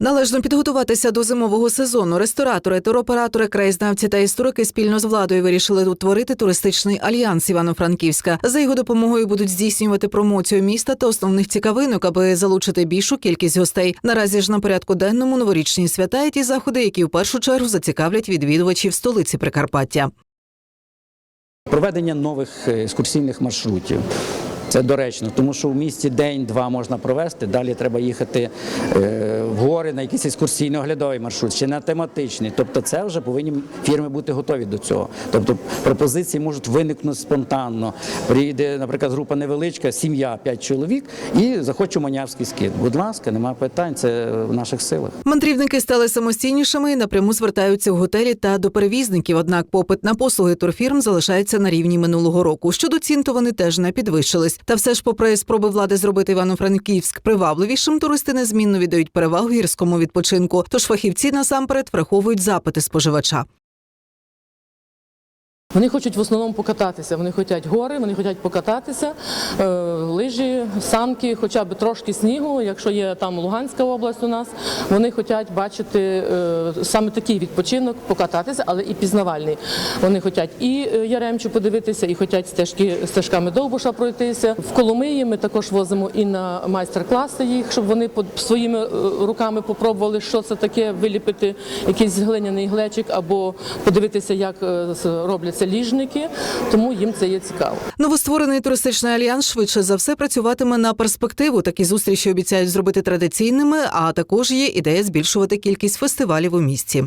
Належно підготуватися до зимового сезону. Ресторатори, туроператори, краєзнавці та історики спільно з владою вирішили утворити туристичний альянс Івано-Франківська. За його допомогою будуть здійснювати промоцію міста та основних цікавинок, аби залучити більшу кількість гостей. Наразі ж на порядку денному новорічні свята і ті заходи, які в першу чергу зацікавлять відвідувачів столиці Прикарпаття. Проведення нових е, екскурсійних маршрутів. Це доречно, тому що в місті день-два можна провести. Далі треба їхати е, в гори на якийсь екскурсійно оглядовий маршрут, чи на тематичний. Тобто, це вже повинні фірми бути готові до цього. Тобто пропозиції можуть виникнути спонтанно. Приїде, наприклад, група невеличка, сім'я, п'ять чоловік, і захочу манявський скид. Будь ласка, немає питань. Це в наших силах. Мандрівники стали самостійнішими і напряму звертаються в готелі та до перевізників. Однак попит на послуги турфірм залишається на рівні минулого року. Щодо цін, то вони теж не підвищились. Та все ж, попри спроби влади зробити Івано-Франківськ привабливішим, туристи незмінно віддають перевагу гірському відпочинку. Тож фахівці насамперед враховують запити споживача. Вони хочуть в основному покататися. Вони хочуть гори, вони хочуть покататися, е, лижі, санки, хоча б трошки снігу. Якщо є там Луганська область у нас, вони хочуть бачити е, саме такий відпочинок, покататися, але і пізнавальний. Вони хочуть і е, Яремчу подивитися, і хочуть стежки стежками Довбуша пройтися. В Коломиї ми також возимо і на майстер-класи їх, щоб вони своїми руками попробували, що це таке, виліпити якийсь глиняний глечик або подивитися, як е, ліжники. Тому їм це є цікаво. Новостворений туристичний альянс швидше за все працюватиме на перспективу. Такі зустрічі обіцяють зробити традиційними, а також є ідея збільшувати кількість фестивалів у місті.